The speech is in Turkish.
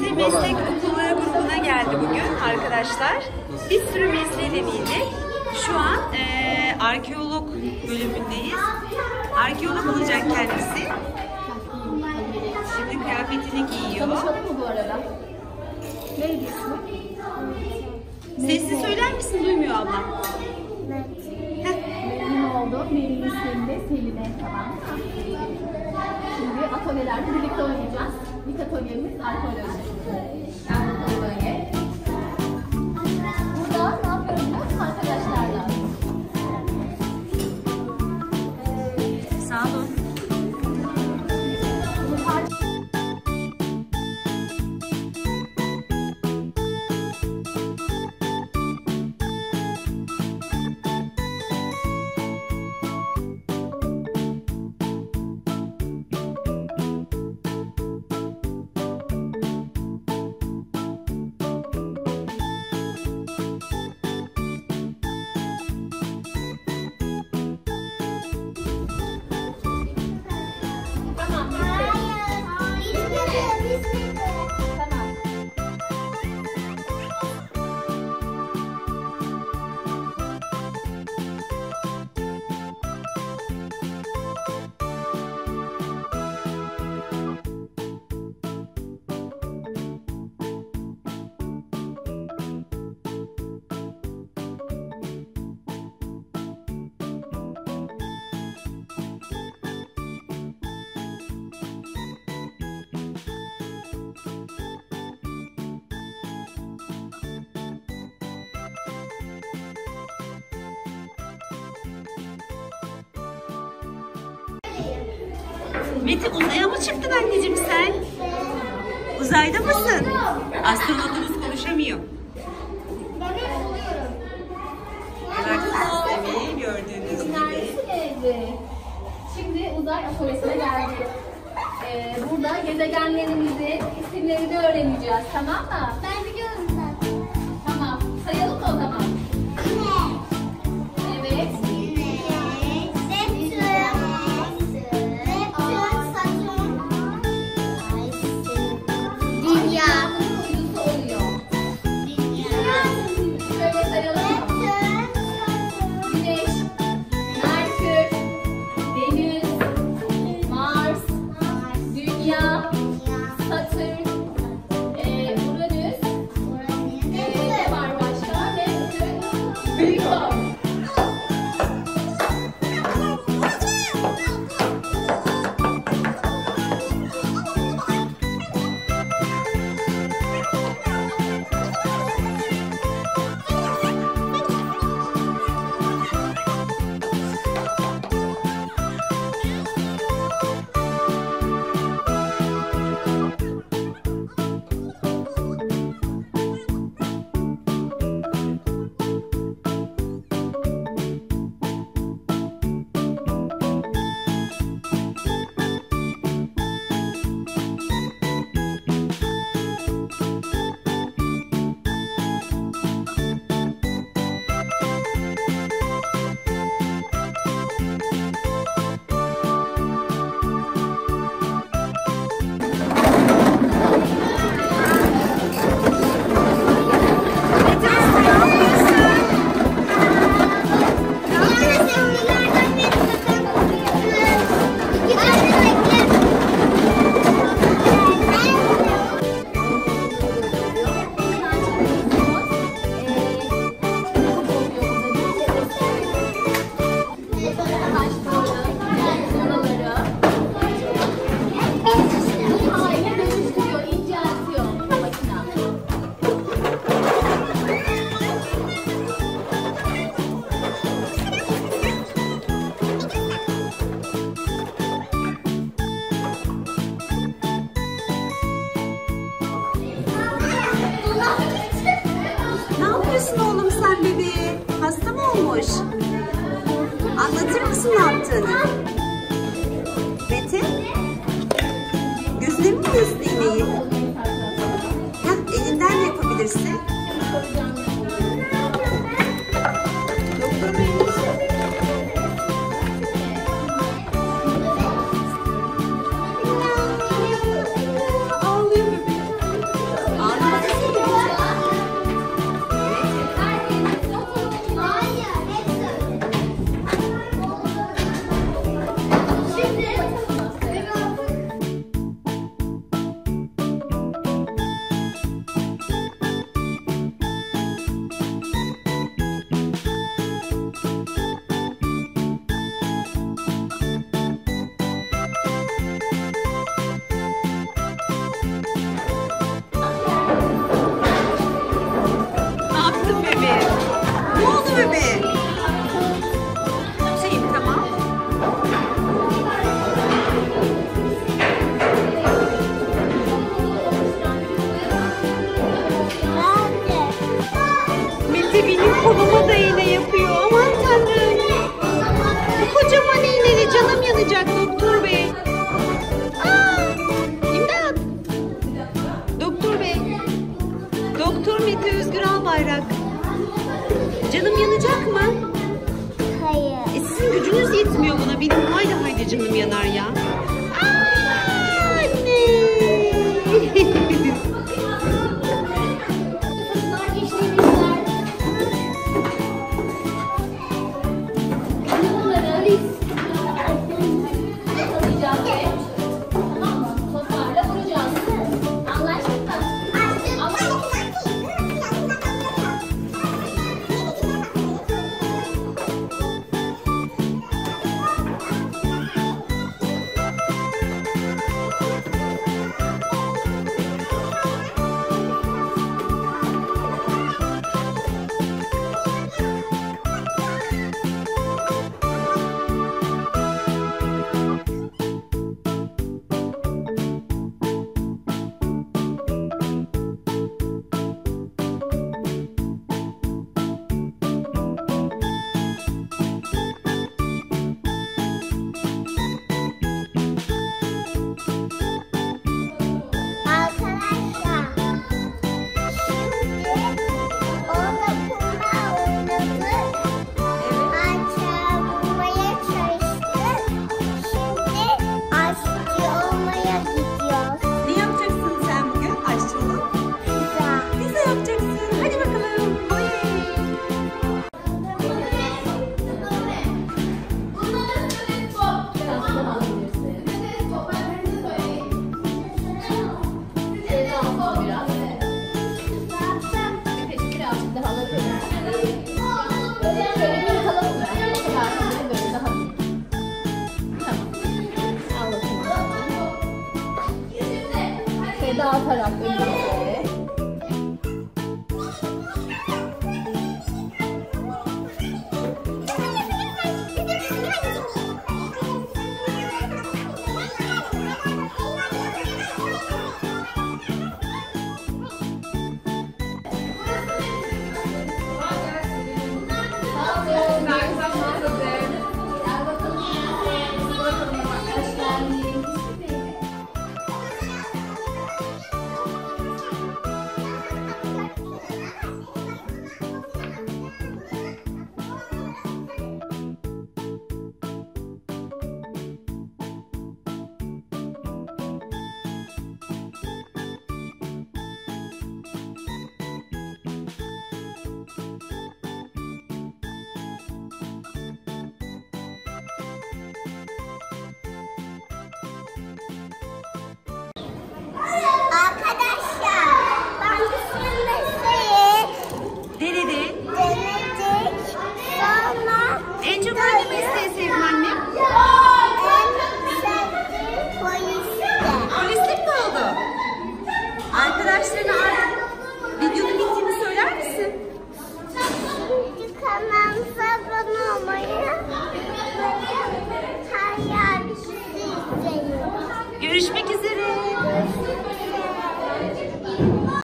Mete Meslek Okulları grubuna geldi bugün arkadaşlar. Bir sürü mesleği deneyecek. Şu an eee, arkeolog bölümündeyiz. Arkeolog olacak kendisi. Şimdi kıyafetini giyiyor. Konuşalım mı bu arada? Neydi ismi? Sesli söyler misin? Duymuyor ablam. Memnun oldum. Benim ismim de Selime. Tamam. Şimdi atölyelerde birlikte oynayacağız. İlk atölyemiz arkeoloji. Yani böyle. Burada ne yapıyoruz arkadaşlarla? Sağ olun. Mete uzaya mı çıktın anneciğim sen? Uzayda mısın? Astronotumuz konuşamıyor. Galaksi sistemi gördüğünüz gibi. Şimdi uzay atölyesine geldik. Ee, burada gezegenlerimizin isimlerini öğreneceğiz. Tamam mı? Ben biliyorum Viva! Mısın Bana benim haydi haydi canım yanar 大家漂亮，可以。person